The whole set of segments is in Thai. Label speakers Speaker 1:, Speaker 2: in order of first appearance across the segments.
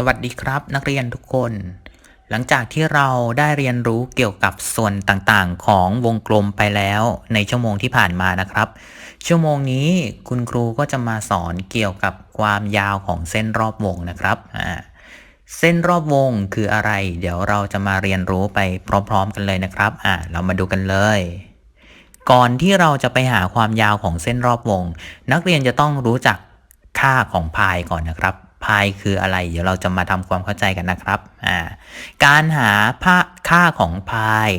Speaker 1: สวัสดีครับนักเรียนทุกคน หลังจากที่เราได้เรียนรู้เกี่ยวกับส่วนต่างๆ ของวงกลมไปแล้วในชั่วโมงที่ผ่านมานะครับ ชั่วโมงนี้คุณครูก็จะมาสอนเกี่ยวกับความยาวของเส้นรอบวงนะครับเส้นรอบวงคืออะไร เดี๋ยวเราจะมาเรียนรู้ไปพร้อม ๆ กันเลยนะครับอ่าเรามาดูกันเลย ก่อนที่เราจะไปหาความยาวของเส้นรอบวง นักเรียนจะต้องรู้จักค่าของพายก่อนนะครับ พายคืออะไร เดี๋ยวเราจะมาทำความเข้าใจกันนะครับอ่าการหาค่าของพาย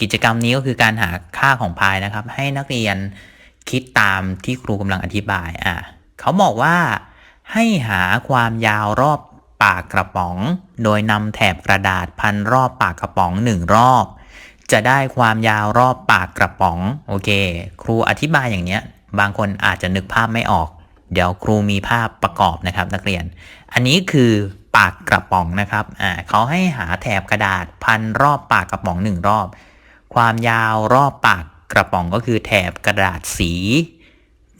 Speaker 1: กิจกรรมนี้ก็คือการหาค่าของพายนะครับ ให้นักเรียนคิดตามที่ครูกำลังอธิบายอ่าเขาบอกว่าให้หาความยาวรอบปากกระป๋อง โดยนำแถบกระดาษพันรอบปากกระป๋องหนึ่งรอบ จะได้ความยาวรอบปากกระป๋อง โอเค ครูอธิบายอย่างเนี้ย บางคนอาจจะนึกภาพไม่ออก เดี๋ยวครูมีภาพประกอบนะครับนักเรียน อันนี้คือปากกระป๋องนะครับอ่าเขาให้หาแถบกระดาษพันรอบปากกระป๋องหนึ่งรอบ ความยาวรอบปากกระป๋องก็คือแถบกระดาษสี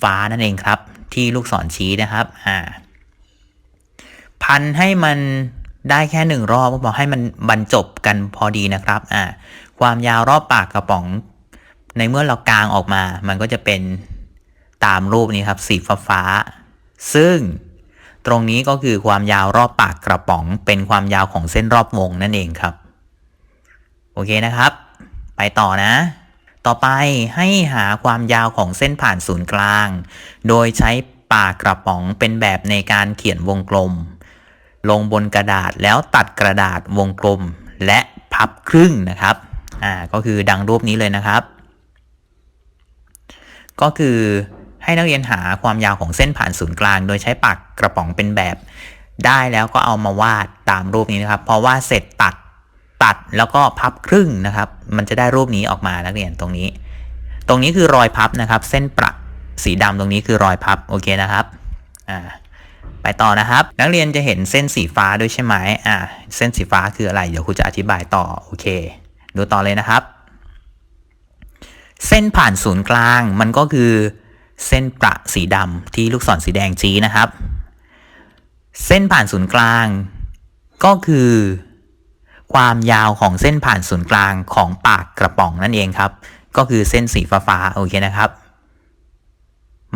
Speaker 1: ฟ้านั่นเองครับ ที่ลูกศรชี้นะครับอ่าพันให้มันได้แค่หนึ่งรอบก็พอให้มันบรรจบกันพอดีนะครับอ่าความยาวรอบปากกระป๋อง ในเมื่อเรากางออกมา มันก็จะเป็น ตามรูปนี้ครับสีฟ้าฟ้า ซึ่งตรงนี้ก็คือความยาวรอบปากกระป๋อง เป็นความยาวของเส้นรอบวงนั่นเองครับ โอเคนะครับ ไปต่อนะ ต่อไปให้หาความยาวของเส้นผ่านศูนย์กลาง โดยใช้ปากกระป๋องเป็นแบบในการเขียนวงกลม ลงบนกระดาษแล้วตัดกระดาษวงกลมและพับครึ่งนะครับ อ่า ก็คือดังรูปนี้เลยนะครับ ก็คือ ให้นักเรียนหาความยาวของเส้นผ่านศูนย์กลาง โดยใช้ปากกระป๋องเป็นแบบ ได้แล้วก็เอามาวาดตามรูปนี้นะครับ พอวาดเสร็จตัดตัดแล้วก็พับครึ่งนะครับ มันจะได้รูปนี้ออกมานักเรียนตรงนี้ ตรงนี้คือรอยพับนะครับ เส้นประสีดำตรงนี้คือรอยพับโอเคนะครับอ่าไปต่อนะครับ นักเรียนจะเห็นเส้นสีฟ้าด้วยใช่ไหมอ่าเส้นสีฟ้าคืออะไร เดี๋ยวครูจะอธิบายต่อโอเค ดูต่อเลยนะครับ เส้นผ่านศูนย์กลางมันก็คือ เส้นประสีดำที่ลูกศรสีแดงชี้นะครับ เส้นผ่านศูนย์กลาง ก็คือ ความยาวของเส้นผ่านศูนย์กลางของปากกระป๋องนั่นเองครับ ก็คือเส้นสีฟ้าๆโอเคนะครับ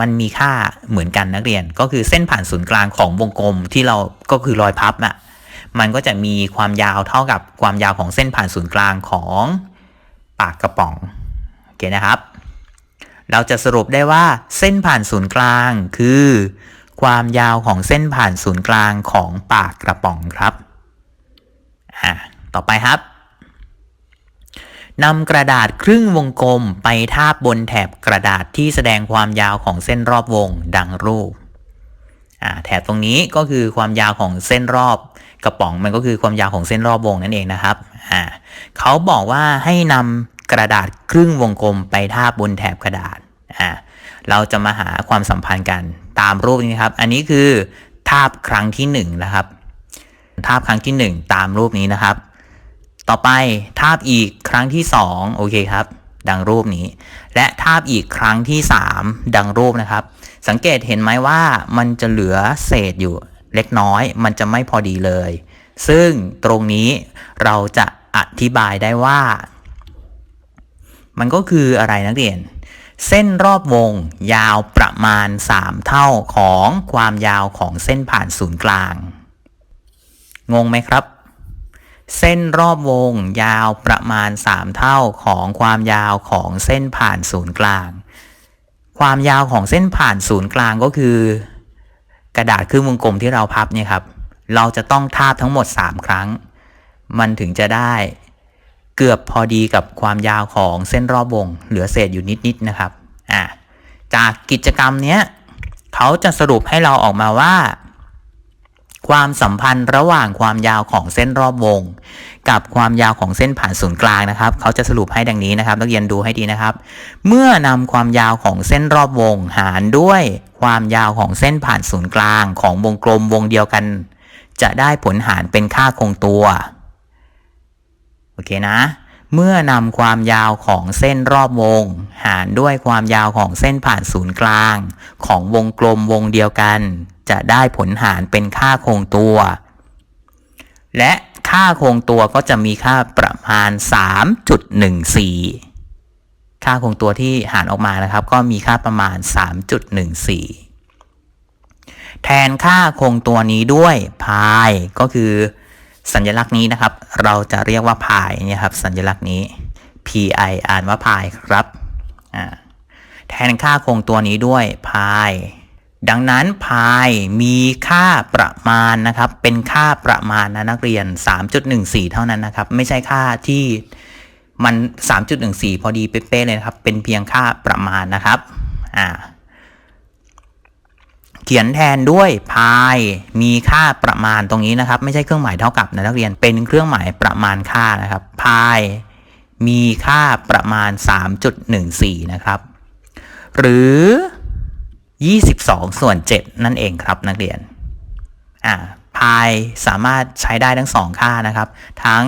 Speaker 1: มันมีค่าเหมือนกันนักเรียน ก็คือเส้นผ่านศูนย์กลางของวงกลมที่เราก็คือรอยพับน่ะมันก็จะมีความยาวเท่ากับความยาวของเส้นผ่านศูนย์กลางของปากกระป๋องโอเคนะครับ เราจะสรุปได้ว่าเส้นผ่านศูนย์กลางคือ ความยาวของเส้นผ่านศูนย์กลางของปากกระป๋องครับ อ่า ต่อไปครับนำกระดาษครึ่งวงกลมไปทาบบนแถบกระดาษที่แสดงความยาวของเส้นรอบวงดังรูป แถบตรงนี้ก็คือความยาวของเส้นรอบกระป๋องมันก็คือความยาวของเส้นรอบวงนั่นเองนะครับ เขาบอกว่าให้นำ กระดาษครึ่งวงกลมไปทาบบนแถบกระดาษอ่าเราจะมาหาความสัมพันธ์กันตามรูปนี้ครับ อันนี้คือทาบครั้งที่1นนะครับ ทาบครั้งที่ 1 ตามรูปนี้นะครับ ต่อไปทาบอีกครั้งที่2โอเคครับ ดังรูปนี้ และทาบอีกครั้งที่ 3 ดังรูปนะครับ สังเกตเห็นไหมว่ามันจะเหลือเศษอยู่เล็กน้อย มันจะไม่พอดีเลย ซึ่งตรงนี้เราจะอธิบายได้ว่า มันก็คืออะไรนักเรียน เส้นรอบวงยาวประมาณ 3 เท่าของความยาวของเส้นผ่านศูนย์กลาง งงไหมครับ เส้นรอบวงยาวประมาณ 3 เท่าของความยาวของเส้นผ่านศูนย์กลาง ความยาวของเส้นผ่านศูนย์กลางก็คือ กระดาษครึ่งวงกลมที่เราพับเนี่ยครับ เราจะต้องทาบทั้งหมด 3 ครั้ง มันถึงจะได้ เกือบพอดีกับความยาวของเส้นรอบวง เหลือเศษอยู่นิดๆนะครับอ่าจากกิจกรรมเนี้ยเขาจะสรุปให้เราออกมาว่า ความสัมพันธ์ระหว่างความยาวของเส้นรอบวง กับความยาวของเส้นผ่านศูนย์กลางนะครับ เขาจะสรุปให้ดังนี้นะครับ นักเรียนดูให้ดีนะครับ เมื่อนำความยาวของเส้นรอบวงหารด้วยความยาวของเส้นผ่านศูนย์กลางของวงกลมวงเดียวกัน จะได้ผลหารเป็นค่าคงตัว อเคนะ เมื่อนำความยาวของเส้นรอบวง หารด้วยความยาวของเส้นผ่านศูนย์กลาง ของวงกลมวงเดียวกัน จะได้ผลหารเป็นค่าคงตัว และค่าคงตัวก็จะมีค่าประมาณ 3.14 ค่าคงตัวที่หารออกมานะครับ ก็มีค่าประมาณ 3.14 แทนค่าคงตัวนี้ด้วยพายก็คือ สัญลักษณ์นี้นะครับ เราจะเรียกว่าพายเนี่ยครับ สัญลักษณ์นี้ pi อ่านว่าพายครับแทนค่าคงตัวนี้ด้วยพายดังนั้นพายมีค่าประมาณนะครับ เป็นค่าประมาณนะนักเรียน 3.14 เท่านั้นนะครับ ไม่ใช่ค่าที่มัน 3.14 พอดีเป๊ะเลยนะครับ เป็นเพียงค่าประมาณนะครับ อ่า เขียนแทนด้วยพายมีค่าประมาณตรงนี้นะครับ ไม่ใช่เครื่องหมายเท่ากับนะนักเรียนเป็นเครื่องหมายประมาณค่านะครับพายมีค่าประมาณ 3.14 นะครับ หรือ 22 ส่วน 7 นั่นเองครับนักเรียนอ่าพายสามารถใช้ได้ทั้ง 2 ค่านะครับ ทั้ง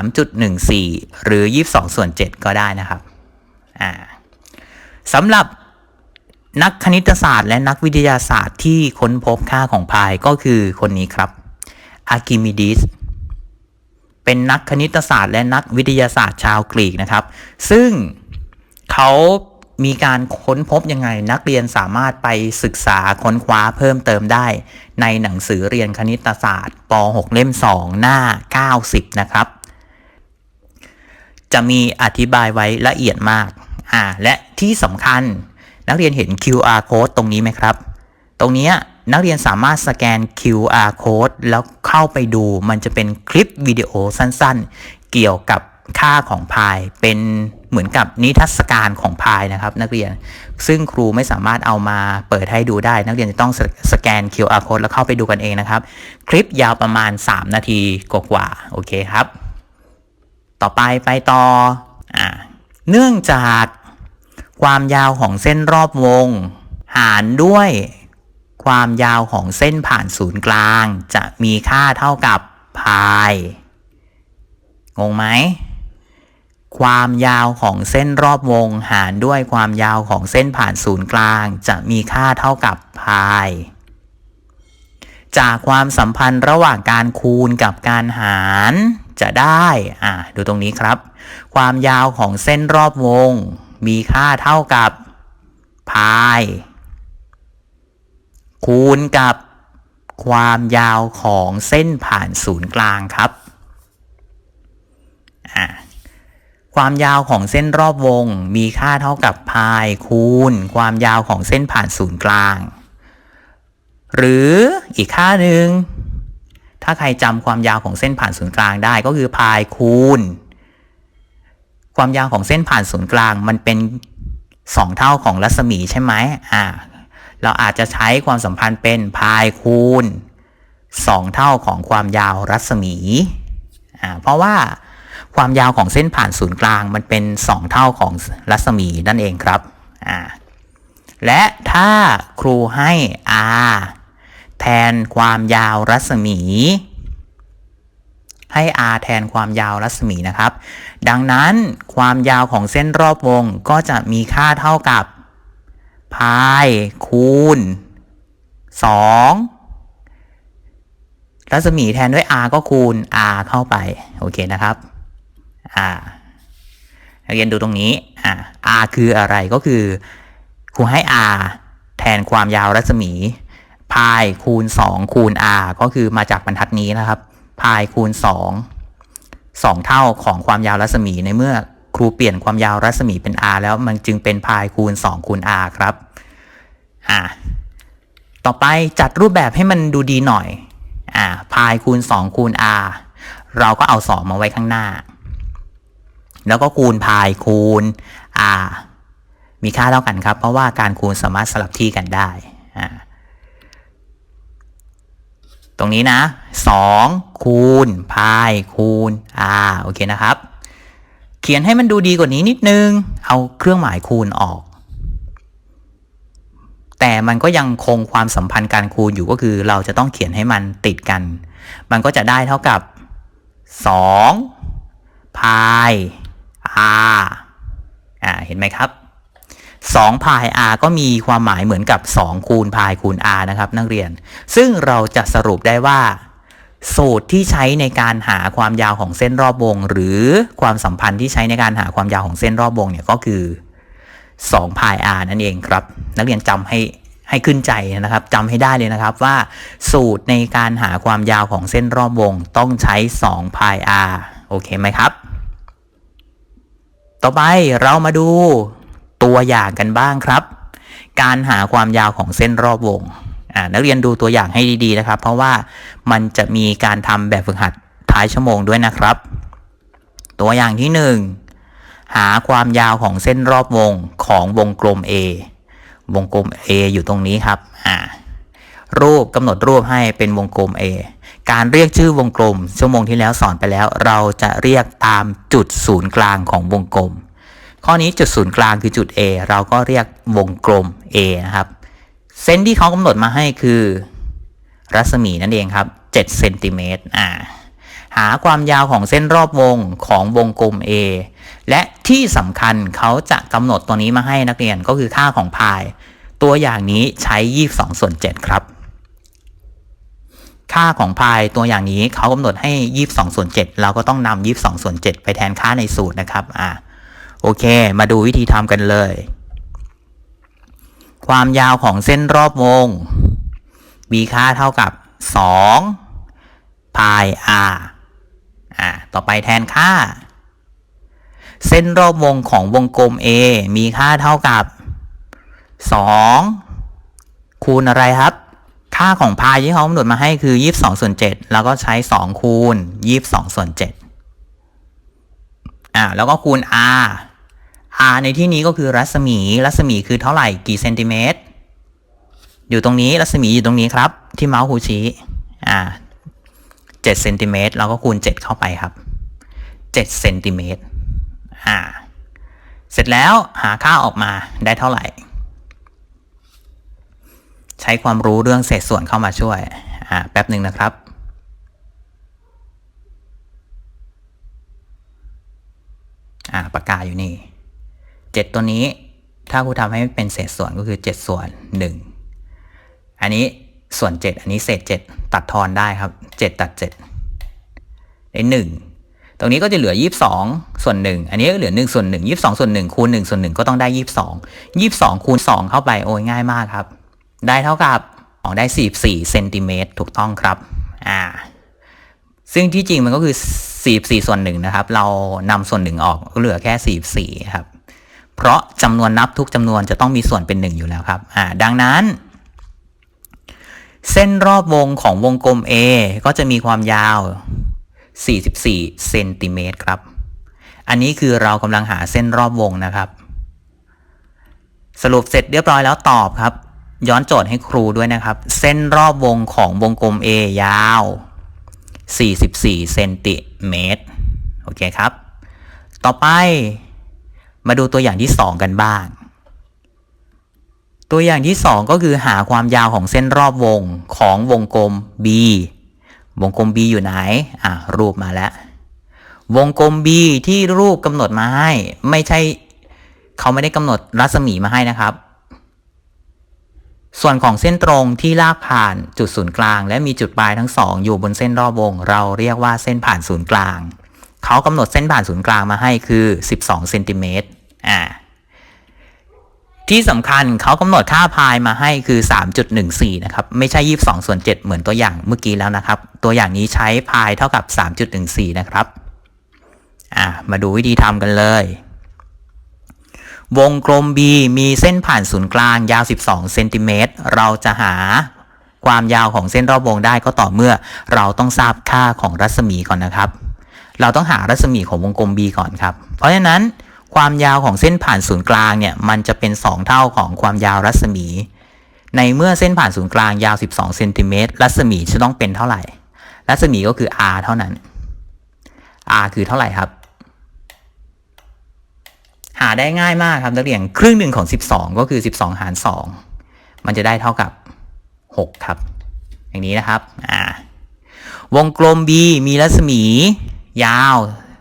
Speaker 1: 3.14 หรือ 22 ส่วน 7 ก็ได้นะครับอ่าสำหรับ นักคณิตศาสตร์และนักวิทยาศาสตร์ที่ค้นพบค่าของพายก็คือคนนี้ครับอาร์คิมิดีสเป็นนักคณิตศาสตร์และนักวิทยาศาสตร์ชาวกรีกนะครับ ซึ่งเขามีการค้นพบยังไงนักเรียนสามารถไปศึกษาค้นคว้าเพิ่มเติมได้ ในหนังสือเรียนคณิตศาสตร์ป .6 เล่ม 2 หน้า 90 นะครับ จะมีอธิบายไว้ละเอียดมากอ่าและที่สำคัญ นักเรียนเห็น QR code ตรงนี้ไหมครับ ตรงนี้นักเรียนสามารถสแกน QR code แล้วเข้าไปดูมันจะเป็นคลิปวิดีโอสั้นๆ เกี่ยวกับค่าของพายเป็นเหมือนกับนิทรรศการของพายนะครับ นักเรียนซึ่งครูไม่สามารถเอามาเปิดให้ดูได้ นักเรียนจะต้องสแกน QR code แล้วเข้าไปดูกันเองนะครับ คลิปยาวประมาณ 3 นาทีกว่าๆโอเคครับ ต่อไปไปต่ออเนื่องจาก ความยาวของเส้นรอบวง หารด้วย ความยาวของเส้นผ่านศูนย์กลาง จะมีค่าเท่ากับพายงงไหม ความยาวของเส้นรอบวง หารด้วยความยาวของเส้นผ่านศูนย์กลาง จะมีค่าเท่ากับพาย จากความสัมพันธ์ระหว่างการคูณกับการหารจะได้ อ่า ดูตรงนี้ครับ ความยาวของเส้นรอบวง มีค่าเท่ากับพาย คูณกับความยาวของเส้นผ่านศูนย์กลางครับ ความยาวของเส้นรอบวง มีค่าเท่ากับพายคูณ ความยาวของเส้นผ่านศูนย์กลาง หรืออีกค่าหนึ่ง ถ้าใครจำความยาวของเส้นผ่านศูนย์กลางได้ก็คือพายคูณ ความยาวของเส้นผ่านศูนย์กลางมันเป็น 2 เท่าของรัศมีใช่ไหมอ่า เราอาจจะใช้ความสัมพันธ์เป็นพายคูณ 2 เท่าของความยาวรัศมีอ่าเพราะว่าความยาวของเส้นผ่านศูนย์กลางมันเป็น 2 เท่าของรัศมีนั่นเองครับอ่าและถ้าครูให้ r แทนความยาวรัศมี ให้ r แทนความยาวรัศมีนะครับ ดังนั้นความยาวของเส้นรอบวงก็จะมีค่าเท่ากับ พายคูณ 2 รัศมีแทนด้วย r ก็คูณ r เข้าไป โอเคนะครับอ่าเรียนดูตรงนี้อ่า r คืออะไรก็คือครูให้ r แทนความยาวรัศมีพายคูณ 2 คูณ r ก็คือมาจากบรรทัดนี้นะครับพายคูณ 2 2 เท่าของความยาวรัศมีในเมื่อครูเปลี่ยนความยาวรัศมีเป็น r แล้วมันจึงเป็นพายคูณ2คูณ r ครับอ่าต่อไปจัดรูปแบบให้มันดูดีหน่อยอ่าพายคูณ2คูณ r เราก็เอา 2 มาไว้ข้างหน้า แล้วก็คูณพายคูณ r มีค่าเท่ากันครับ เพราะว่าการคูณสามารถสลับที่กันได้อ่า ตรงนี้นะ 2 คูณพายคูณ r โอเคนะครับ เขียนให้มันดูดีกว่านี้นิดนึง เอาเครื่องหมายคูณออก แต่มันก็ยังคงความสัมพันธ์การคูณอยู่ก็คือ เราจะต้องเขียนให้มันติดกัน มันก็จะได้เท่ากับ2พาย r อ่า เห็นไหมครับ 2พาย r ก็มีความหมายเหมือนกับ 2 คูณพายคูณ r นะครับ นักเรียน ซึ่งเราจะสรุปได้ว่า สูตรที่ใช้ในการหาความยาวของเส้นรอบวง หรือความสัมพันธ์ที่ใช้ในการหาความยาวของเส้นรอบวงเนี่ยก็คือ2 pi r นั่นเองครับ นักเรียนจำให้ให้ขึ้นใจนะครับจำให้ได้เลยนะครับว่า สูตรในการหาความยาวของเส้นรอบวงต้องใช้2 pi r โอเคไหมครับ ต่อไปเรามาดู ตัวอย่างกันบ้างครับ การหาความยาวของเส้นรอบวงนักเรียนดูตัวอย่างให้ดีๆนะครับ เพราะว่ามันจะมีการทำแบบฝึกหัดท้ายชั่วโมงด้วยนะครับ ตัวอย่างที่ 1 หาความยาวของเส้นรอบวงของวงกลม A วงกลม A อยู่ตรงนี้ครับอ่ารูปกำหนดรูปให้เป็นวงกลม A การเรียกชื่อวงกลม ชั่วโมงที่แล้วสอนไปแล้ว เราจะเรียกตามจุดศูนย์กลางของวงกลม ข้อนี้จุดศูนย์กลางคือจุด A เราก็เรียกวงกลม A นะครับ เส้นที่เขากำหนดมาให้คือ รัศมีนั่นเองครับ7เซนติเมตรอ่าหาความยาวของเส้นรอบวงของวงกลม A และที่สำคัญเขาจะกำหนดตัวนี้มาให้นักเรียนก็คือค่าของพาย ตัวอย่างนี้ใช้ 22 ส่วน 7 ครับ ค่าของพายตัวอย่างนี้เขากำหนดให้ 22 ส่วน 7 เราก็ต้องนำ22 ส่วน 7 ไปแทนค่าในสูตรนะครับอ่า โอเค มาดูวิธีทำกันเลย ความยาวของเส้นรอบวงมีค่าเท่ากับ2 pi r อ่าต่อไปแทนค่า เส้นรอบวงของวงกลม A มีค่าเท่ากับ 2 คูณอะไรครับ ค่าของพายที่เขากำหนดมาให้คือ 22ส่วน7แล้วก็ใช้ 2 คูณ 22ส่วน7อ่าแล้วก็คูณ r r ในที่นี้ก็คือรัศมี รัศมีคือเท่าไหร่กี่เซนติเมตร อยู่ตรงนี้รัศมีอยู่ตรงนี้ครับ ที่เมาส์คูชี้ อ่า7เซนติเมตรเราก็คูณ7เข้าไปครับ7เซนติเมตร อ่า เสร็จแล้วหาค่าออกมาได้เท่าไหร่ ใช้ความรู้เรื่องเศษส่วนเข้ามาช่วย อ่า แป๊บหนึ่งนะครับอ่าปากกาอยู่นี่ 7 ตัวนี้ ถ้าครูทำให้เป็นเศษส่วนก็คือ 7 ส่วน 1 อันนี้ส่วน 7 อันนี้เศษ 7 ตัดทอนได้ครับ 7 ตัด 7 ได้ 1 ตรงนี้ก็จะเหลือ 22 ส่วน 1 อันนี้ก็เหลือ 1 ส่วน 1 22 ส่วน 1 คูณ 1 ส่วน 1 ก็ต้องได้ 22 22 คูณ 2 เข้าไปโอ้ยง่ายมากครับ ได้เท่ากับออกได้ 44เซนติเมตรถูกต้องครับ อ่า ซึ่งที่จริงมันก็คือ 44 ส่วน 1 นะครับ เรานำส่วน 1 ออกก็เหลือแค่ 44 ครับ เพราะจำนวนนับทุกจำนวนจะต้องมีส่วนเป็น 1 อยู่แล้วครับอ่าดังนั้น เส้นรอบวงของวงกลม A ก็จะมีความยาว 44เซนติเมตรครับ อันนี้คือเรากำลังหาเส้นรอบวงนะครับ สรุปเสร็จเรียบร้อยแล้วตอบครับ ย้อนโจทย์ให้ครูด้วยนะครับ เส้นรอบวงของวงกลม A ยาว 44เซนติเมตรโอเคครับ ต่อไป มาดูตัวอย่างที่ 2 กันบ้าง ตัวอย่างที่ 2 ก็คือหาความยาวของเส้นรอบวงของวงกลม B วงกลม B อยู่ไหน อะ รูปมาแล้ว วงกลม B ที่รูปกำหนดมาให้ ไม่ใช่ เขาไม่ได้กำหนดรัศมีมาให้นะครับ ส่วนของเส้นตรงที่ลากผ่านจุดศูนย์กลาง และมีจุดปลายทั้งสองอยู่บนเส้นรอบวง เราเรียกว่าเส้นผ่านศูนย์กลาง เขากำหนดเส้นผ่านศูนย์กลางมาให้คือ 12เซนติเมตรอ่าที่สำคัญเขากำหนดค่าพายมาให้คือ 3.14 นะครับ ไม่ใช่ 22 ส่วน 7 เหมือนตัวอย่างเมื่อกี้แล้วนะครับ ตัวอย่างนี้ใช้พายเท่ากับ 3.14 นะครับ อ่ามาดูวิธีทำกันเลย วงกลม B มีเส้นผ่านศูนย์กลางยาว 12 เซนติเมตร เราจะหาความยาวของเส้นรอบวงได้ก็ต่อเมื่อเราต้องทราบค่าของรัศมีก่อนนะครับ เราต้องหารัศมีของวงกลม B ก่อนครับ เพราะฉะนั้นความยาวของเส้นผ่านศูนย์กลางเนี่ยมันจะเป็น 2 เท่าของความยาวรัศมี ในเมื่อเส้นผ่านศูนย์กลางยาว 12เซนติเมตรรัศมีจะต้องเป็นเท่าไหร่ รัศมีก็คือ r เท่านั้น r คือเท่าไหร่ครับ หาได้ง่ายมากครับนักเรียนครึ่งหนึ่งของ 12 ก็คือ 12 หาร 2 มันจะได้เท่ากับ 6 ครับ อย่างนี้นะครับอ่าวงกลม B มีรัศมี ยาว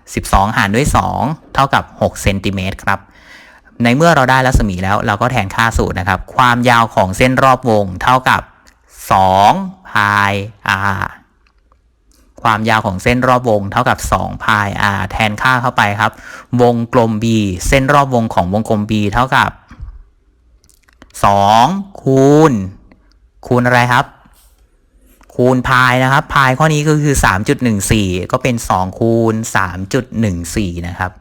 Speaker 1: 12 หารด้วย 2 เท่ากับ6เซนติเมตรครับ ในเมื่อเราได้รัศมีแล้วเราก็แทนค่าสูตรนะครับ ความยาวของเส้นรอบวงเท่ากับ2 pi r ความยาวของเส้นรอบวงเท่ากับ2พาย r แทนค่าเข้าไปครับ วงกลม b เส้นรอบวงของวงกลม b เท่ากับ2คูณคูณอะไรครับ คูณพายนะครับ พายข้อนี้ก็คือ 3.14 ก็เป็น 2 คูณ 3.14 นะครับ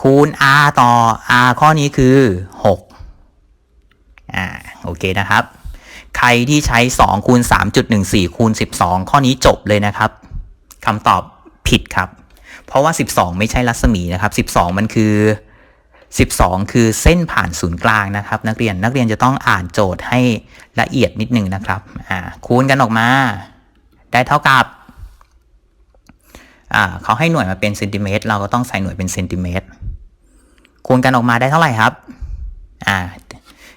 Speaker 1: คูณ r ต่อ r ข้อนี้คือ 6 อ่า โอเคนะครับ ใครที่ใช้ 2 คูณ 3.14 คูณ 12 ข้อนี้จบเลยนะครับ คำตอบผิดครับ เพราะว่า 12 ไม่ใช่รัศมีนะครับ 12 มันคือ 12 คือเส้นผ่านศูนย์กลางนะครับ นักเรียนนักเรียนจะต้องอ่านโจทย์ให้ละเอียดนิดนึงนะครับคูณกันออกมา ได้เท่ากับเขาให้หน่วยมาเป็นเซนติเมตรเราก็ต้องใส่หน่วยเป็นเซนติเมตรคูณกันออกมาได้เท่าไหร่ครับอ่า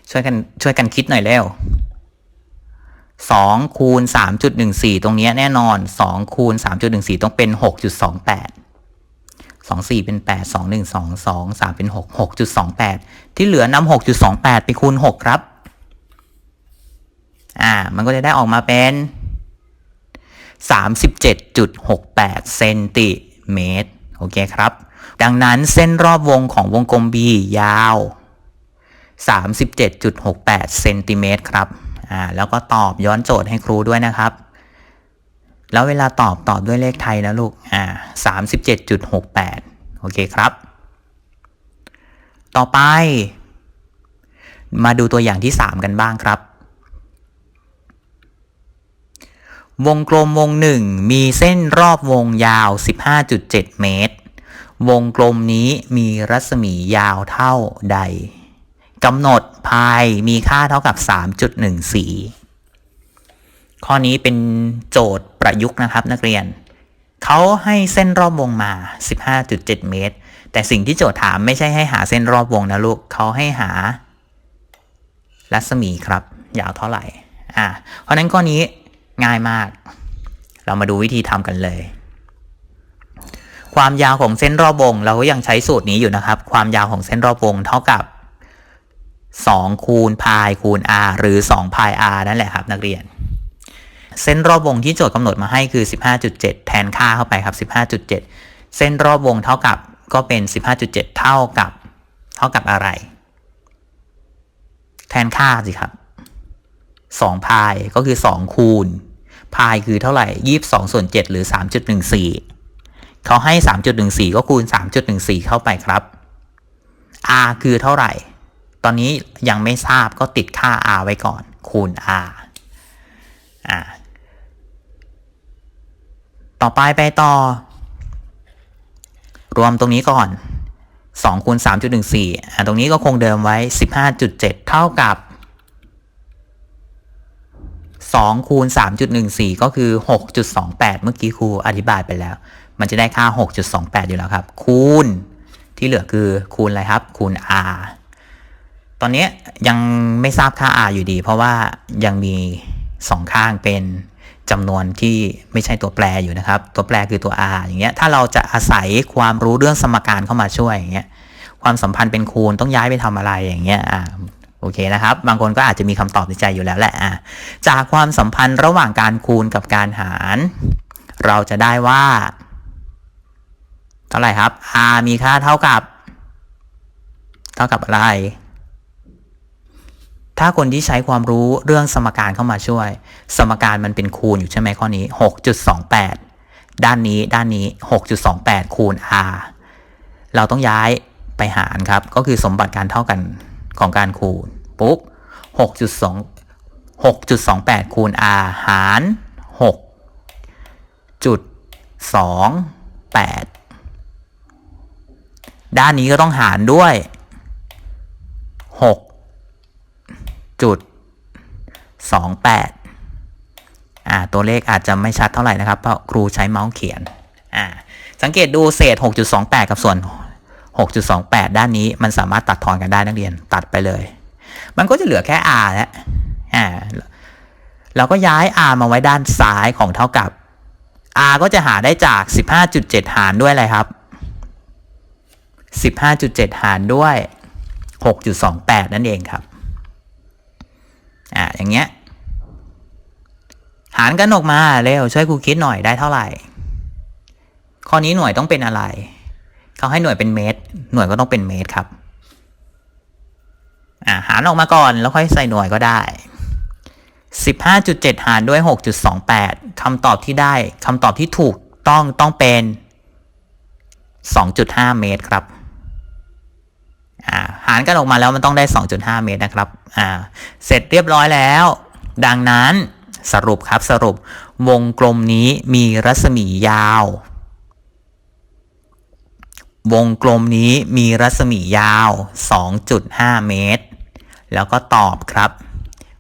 Speaker 1: ช่วยกันช่วยกันคิดหน่อยเร็วสองคูณสามจุดหนึ่งสี่ตรงนี้แน่นอนสองคูณสามจุดหนึ่งสี่ต้องเป็นห กจุดสองสี่เป็นแปดสองหนึ่งสองสองสามเป็นหกหกจุดสองแปดที่เหลือนำหกจุดสองแปดไปคูณหกครับ อ่า มันก็จะได้ออกมาเป็นสามสิบเจ็ดจุดหกแปดเซนติเมตร โอเคครับ ดังนั้นเส้นรอบวงของวงกลม B ยาว 37.68 เซนติเมตรครับ อ่า แล้วก็ตอบย้อนโจทย์ให้ครูด้วยนะครับ แล้วเวลาตอบตอบด้วยเลขไทยนะลูก อ่า37.68โอเคครับ ต่อไป มาดูตัวอย่างที่3กันบ้างครับ วงกลมวงหนึ่งมีเส้นรอบวงยาว 15.7 เมตร วงกลมนี้มีรัศมียาวเท่าใดกำหนดพายมีค่าเท่ากับ 3.14 ข้อนี้เป็นโจทย์ประยุกต์นะครับนักเรียน เขาให้เส้นรอบวงมา 15.7 เมตร แต่สิ่งที่โจทย์ถามไม่ใช่ให้หาเส้นรอบวงนะลูก เขาให้หา รัศมีครับ ยาวเท่าไหร่ อ่า เพราะนั้นข้อนี้ง่ายมาก เรามาดูวิธีทำกันเลย ความยาวของเส้นรอบวง เราก็ยังใช้สูตรนี้อยู่นะครับ ความยาวของเส้นรอบวงเท่ากับ2คูณพายคูณ r หรือ2พาย r นั่นแหละครับนักเรียน เส้นรอบวงที่โจทย์กำหนดมาให้คือ 15.7 แทนค่าเข้าไปครับ 15.7 เส้นรอบวงเท่ากับก็เป็น 15.7 เท่ากับ เท่ากับอะไร แทนค่าสิครับ2พายก็คือ 2 คูณพายคือเท่าไหร่ 22 ส่วน 7 หรือ 3.14 เขาให้ 3.14 ก็คูณ 3.14 เข้าไปครับ r คือเท่าไหร่ ตอนนี้ยังไม่ทราบก็ติดค่า r ไว้ก่อน คูณ r อ่า ต่อไปไปต่อ รวมตรงนี้ก่อน2คูณ3.14อ่าตรงนี้ก็คงเดิมไว้ 15.7 เท่ากับ2คูณ3.14 ก็คือ 6.28 เมื่อกี้ครูอธิบายไปแล้ว มันจะได้ค่า 6.28 อยู่แล้วครับ คูณที่เหลือคือคูณอะไรครับ คูณ r ตอนนี้ยังไม่ทราบค่า r อยู่ดี เพราะว่ายังมีสองข้างเป็น จำนวนที่ไม่ใช่ตัวแปรอยู่นะครับ ตัวแปรคือตัว r อย่างเงี้ยถ้าเราจะอาศัยความรู้เรื่องสมการเข้ามาช่วยอย่างเงี้ยความสัมพันธ์เป็นคูณต้องย้ายไปทำอะไรอย่างเงี้ยอ่าโอเคนะครับ บางคนก็อาจจะมีคำตอบในใจอยู่แล้วแหละอ่าจากความสัมพันธ์ระหว่างการคูณกับการหาร เราจะได้ว่า เท่าไหร่ครับ r มีค่าเท่ากับ เท่ากับอะไร ถ้าคนที่ใช้ความรู้เรื่องสมการเข้ามาช่วย สมการมันเป็นคูณอยู่ใช่ไหมข้อนี้ 6.28 ด้านนี้ด้านนี้ 6.28 คูณ r เราต้องย้ายไปหารครับ ก็คือสมบัติการเท่ากันของการคูณ ปุ๊บ 6.2 6.28 คูณ r หาร 6.28 ด้านนี้ก็ต้องหารด้วย 6 จุด28อ่าตัวเลขอาจจะไม่ชัดเท่าไหร่นะครับ เพราะครูใช้เมาส์เขียนอ่าสังเกตดูเศษ 6.28 กับส่วน 6.28 ด้านนี้มันสามารถตัดทอนกันได้นักเรียนตัดไปเลย มันก็จะเหลือแค่ r แล้วอ่าเราก็ย้าย r มาไว้ด้านซ้ายของเท่ากับ r ก็จะหาได้จาก 15.7 หารด้วยอะไรครับ 15.7 หารด้วย 6.28 นั่นเองครับ อ่าอย่างเงี้ย หารกันออกมาเร็วช่วยครูคิดหน่อยได้เท่าไหร่ ข้อนี้หน่วยต้องเป็นอะไร เขาให้หน่วยเป็นเมตร หน่วยก็ต้องเป็นเมตรครับ อ่าหารออกมาก่อนแล้วค่อยใส่หน่วยก็ได้15.7 หารด้วย 6.28 คำตอบที่ได้ คำตอบที่ถูกต้องต้องเป็น 2.5 เมตรครับ อ่าหารกันออกมาแล้วมันต้องได้ 2.5 เมตรนะครับอ่าเสร็จเรียบร้อยแล้ว ดังนั้นสรุปครับสรุปวงกลมนี้มีรัศมียาว วงกลมนี้มีรัศมียาว 2.5 เมตร แล้วก็ตอบครับ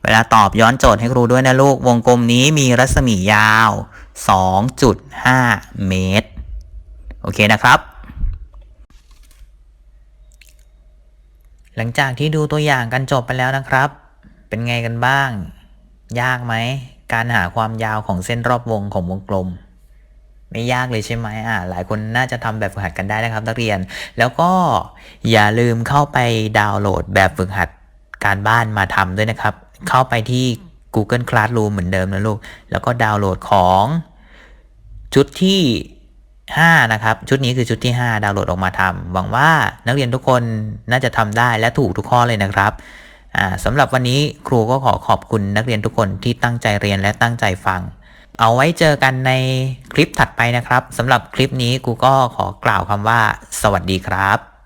Speaker 1: เวลาตอบย้อนโจทย์ให้ครูด้วยนะลูก วงกลมนี้มีรัศมียาว 2.5 เมตร โอเคนะครับ หลังจากที่ดูตัวอย่างกันจบไปแล้วนะครับ เป็นไงกันบ้าง ยากไหม การหาความยาวของเส้นรอบวงของวงกลม ไม่ยากเลยใช่ไหมอ่าหลายคนน่าจะทำแบบฝึกหัดกันได้นะครับนักเรียน แล้วก็อย่าลืมเข้าไปดาวน์โหลดแบบฝึกหัดการบ้านมาทำด้วยนะครับ เข้าไปที่ Google Classroom เหมือนเดิมนะลูก แล้วก็ดาวน์โหลดของ ชุดที่ 5 นะครับ ชุดนี้คือชุดที่ 5 ดาวน์โหลดออกมาทำหวังว่านักเรียนทุกคนน่าจะทำได้และถูกทุกข้อเลยนะครับสำหรับวันนี้ครูก็ขอขอบคุณนักเรียนทุกคนที่ตั้งใจเรียนและตั้งใจฟัง เอาไว้เจอกันในคลิปถัดไปนะครับสำหรับคลิปนี้กูก็ขอกล่าวคำว่า สวัสดีครับ